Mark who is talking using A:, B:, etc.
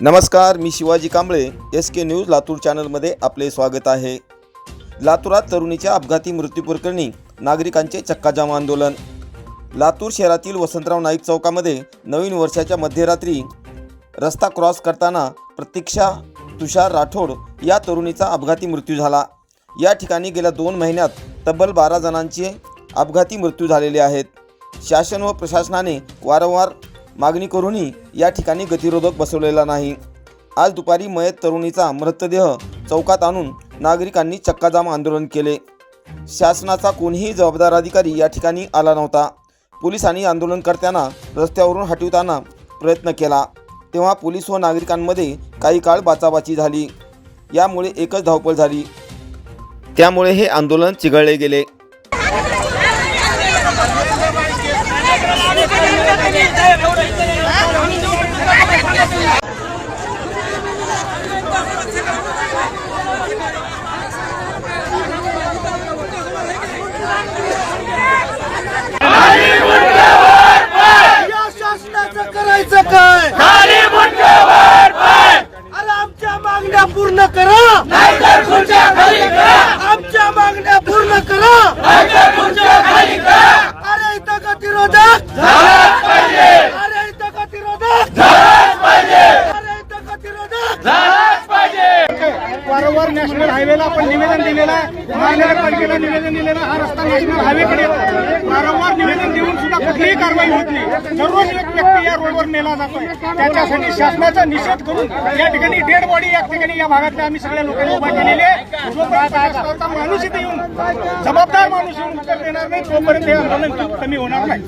A: नमस्कार मी Shivaji Kamble. S K news Latur चॅनलमध्ये आपले स्वागत आहे. लातूरात तरुणीच्या अपघाती मृत्यूप्रकरणी नागरिकांचे चक्काजाम आंदोलन. लातूर शहरातील वसंतराव नाईक चौकामध्ये नवीन वर्षाच्या मध्यरात्री रस्ता क्रॉस करताना प्रतीक्षा तुषार राठोड या तरुणीचा अपघाती मृत्यू झाला. या ठिकाणी गेल्या दोन महिन्यात तब्बल बारा जणांचे अपघाती मृत्यू झालेले आहेत. शासन व प्रशासनाने वारंवार मागणी करूनही या ठिकाणी गतिरोधक बसवलेला नाही. आज दुपारी मयत तरुणीचा मृतदेह चौकात आणून नागरिकांनी चक्काजाम आंदोलन केले. शासनाचा कोणीही जबाबदार अधिकारी या ठिकाणी आला नव्हता. पोलिसांनी आंदोलनकर्त्यांना रस्त्यावरून हटवताना प्रयत्न केला. तेव्हा पोलीस व नागरिकांमध्ये काही काळ बाचाबाची झाली. यामुळे एकच धावपळ झाली. त्यामुळे हे आंदोलन चिघळले गेले
B: या शासनाचं करायचं काय
C: खाली मुंडकावर पाय.
B: अरे आमच्या मागण्या पूर्ण करा.
C: नाहीतर खुर्च्या खाली करा
B: आमच्या मागण्या पूर्ण करा
C: नाहीतर खुर्च्या खाली करा
B: अरे इथं गतिरोधक
C: झालाच पाहिजे
B: अरे इथं गतिरोधक
C: झालाच पाहिजे
B: अरे इथं गतिरोधक
C: झालाच पाहिजे
D: वारंवार नॅशनल हायवेला आपण निवेदन दिलेलं आहे. महानगरपालिकेला निवेदन दिलेलं हा रस्ता नॅशनल हायवेकडे येतो. वारंवार निवेदन देऊन सुद्धा कुठलीही कारवाई होत नाही. दररोज एक व्यक्ती या रोडवर नेला जातोय. त्याच्यासाठी शासनाचा निषेध करून या ठिकाणी डेड बॉडी या ठिकाणी या भागातल्या आम्ही सगळ्या लोकांनी उभा केलेली आहे. जोपर्यंत माणूस इथे येऊन जबाबदार माणूस येऊन उत्तर देणार नाही तोपर्यंत हे आंदोलन कमी होणार नाही.